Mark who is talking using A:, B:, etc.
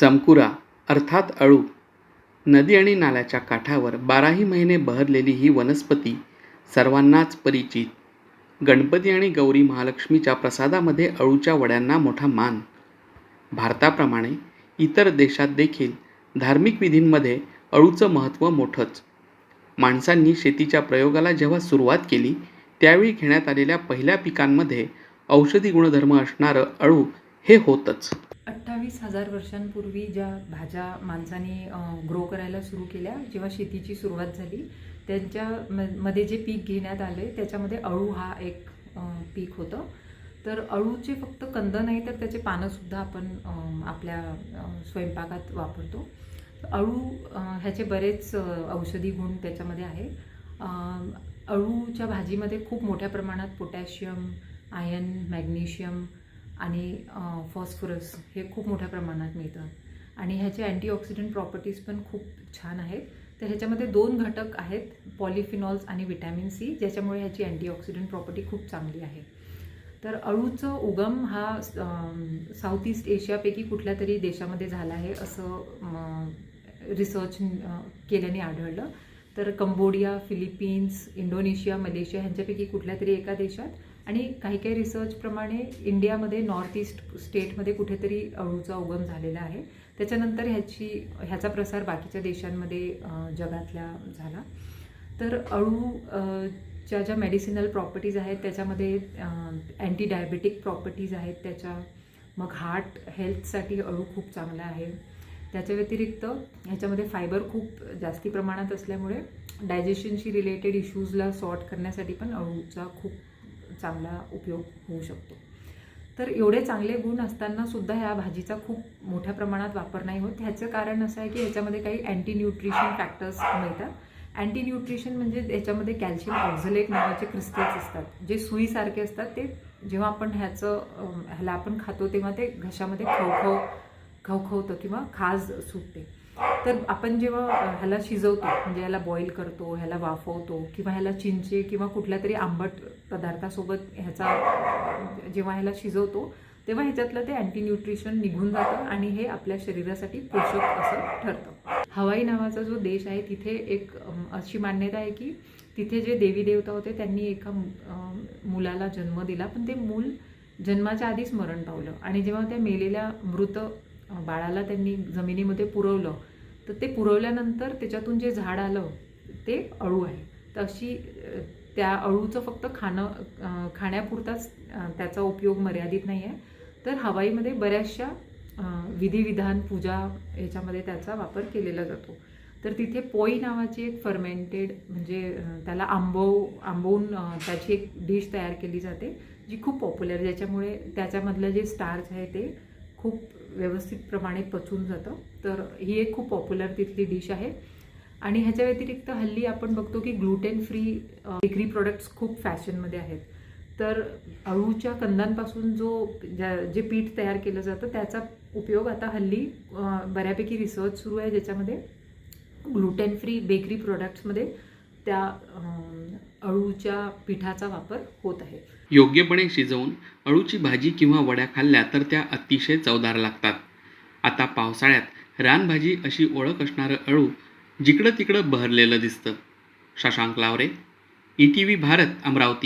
A: चमकुरा अर्थात अळू. नदी आणि नाल्याच्या काठावर बाराही महिने बहरलेली ही वनस्पती सर्वांनाच परिचित. गणपती आणि गौरी महालक्ष्मीच्या प्रसादामध्ये अळूच्या वड्यांना मोठा मान. भारताप्रमाणे इतर देशात देखील धार्मिक विधींमध्ये अळूचं महत्त्व मोठंच. माणसांनी शेतीच्या प्रयोगाला जेव्हा सुरुवात केली त्यावेळी घेण्यात आलेल्या पहिल्या पिकांमध्ये औषधी गुणधर्म असणारं अळू हे होतंच.
B: अठ्ठावीस हजार वर्षांपूर्वी ज्या भाज्या माणसाने ग्रो करायला सुरू केल्या जेव्हा शेतीची सुरुवात झाली त्यांच्या म- मध्ये जे पीक घेण्यात आले त्याच्यामध्ये अळू हा एक पीक होतं. तर अळूचे फक्त कंद नाही तर त्याचे पानंसुद्धा आपण आपल्या स्वयंपाकात वापरतो. अळू ह्याचे बरेच औषधी गुण त्याच्यामध्ये आहे अळूच्या भाजीमध्ये खूप मोठ्या प्रमाणात पोटॅशियम आयन मॅग्नेशियम आणि फॉस्फरस हे खूप मोठ्या प्रमाणात मिळतं. आणि ह्याचे अँटीऑक्सिडंट प्रॉपर्टीज पण खूप छान आहेत. तर ह्याच्यामध्ये दोन घटक आहेत पॉलिफिनॉल्स आणि विटॅमिन सी ज्याच्यामुळे ह्याची अँटीऑक्सिडंट प्रॉपर्टी खूप चांगली आहे. तर अळूचं उगम हा साऊथ ईस्ट एशियापैकी कुठल्या तरी देशामध्ये झाला आहे असं रिसर्च केल्याने आढळलं. तर कंबोडिया फिलिपिन्स इंडोनेशिया मलेशिया ह्यांच्यापैकी कुठल्या तरी एका देशात आणि काही काही रिसर्चप्रमाणे इंडियामध्ये नॉर्थ ईस्ट स्टेटमध्ये कुठेतरी अळूचा उगम झालेला आहे. त्याच्यानंतर ह्याची ह्याचा प्रसार बाकीच्या देशांमध्ये जगातल्या झाला. तर अळू च्या ज्या मेडिसिनल प्रॉपर्टीज आहेत त्याच्यामध्ये अँटी डायबेटिक प्रॉपर्टीज आहेत त्याच्या. मग हार्ट हेल्थसाठी अळू खूप चांगला आहे. त्याच्या व्यतिरिक्त ह्याच्यामध्ये फायबर खूप जास्ती प्रमाणात असल्यामुळे डायजेशनशी रिलेटेड इश्यूजला सॉर्ट करण्यासाठी पण अळूचा खूप चांगला उपयोग होऊ शकतो. तर एवढे चांगले गुण असताना सुद्धा ह्या भाजीचा खूप मोठ्या प्रमाणात वापर नाही होत. ह्याचं कारण असं आहे की ह्याच्यामध्ये काही अँटी न्यूट्रिशन फॅक्टर्स मिळतात. अँटी न्यूट्रिशन म्हणजे याच्यामध्ये कॅल्शियम ऑक्झलेट नावाचे क्रिस्टल्स असतात. जे सुईसारखे असतात ते जेव्हा आपण ह्याचं ह्याला आपण खातो तेव्हा ते घशामध्ये खवखव खवखवतं किंवा खाज सुटते. तर आपण जेव्हा ह्याला शिजवतो म्हणजे ह्याला बॉईल करतो ह्याला वाफवतो किंवा ह्याला चिंचे किंवा कुठल्या तरी आंबट पदार्थासोबत ह्याचा जेव्हा ह्याला शिजवतो तेव्हा ह्याच्यातलं ते अँटी न्यूट्रिशन निघून जातं आणि हे आपल्या शरीरासाठी पोषक असं ठरतं. हवाई नावाचा जो देश आहे तिथे एक अशी मान्यता आहे की तिथे जे देवी देवता होते त्यांनी एका मुलाला जन्म दिला पण ते मूल जन्माच्या आधीच मरण पावलं. आणि जेव्हा त्या मेलेल्या मृत बाळाला त्यांनी जमिनीमध्ये पुरवलं. तर ते पुरवल्यानंतर त्याच्यातून जे झाड आलं ते अळू आहे. तर अशी त्या अळूचं फक्त खाणं खाण्यापुरताच त्याचा उपयोग मर्यादित नाही आहे तर हवाईमध्ये बऱ्याचशा विधिविधान पूजा याच्यामध्ये त्याचा वापर केलेला जातो. तर तिथे पोई नावाची एक फर्मेंटेड म्हणजे त्याला आंबव आंबवून त्याची एक डिश तयार केली जाते जी खूप पॉप्युलर ज्याच्यामुळे त्याच्यामधलं जे स्टार्च आहे ते खूप व्यवस्थितप्रमाणे पचून जातं. तर ही एक खूप पॉप्युलर तिथली डिश आहे. आणि ह्याच्या व्यतिरिक्त हल्ली आपण बघतो की ग्लुटेन फ्री बेकरी प्रोडक्ट्स खूप फॅशनमध्ये आहेत. तर अळूच्या कंदांपासून जो ज्या जे पीठ तयार केलं जातं त्याचा उपयोग आता हल्ली बऱ्यापैकी रिसर्च सुरू आहे ज्याच्यामध्ये ग्लुटेन फ्री बेकरी प्रोडक्ट्समध्ये त्या अळूच्या पिठाचा वापर होत आहे.
A: योग्यपणे शिजवून अळूची भाजी किंवा वड्या खाल्ल्या तर त्या अतिशय चवदार लागतात. आता पावसाळ्यात रानभाजी अशी ओळख असणारं अळू जिकडं तिकडं बहरलेलं दिसतं. Shashank Lavare E T V Bharat Amravati.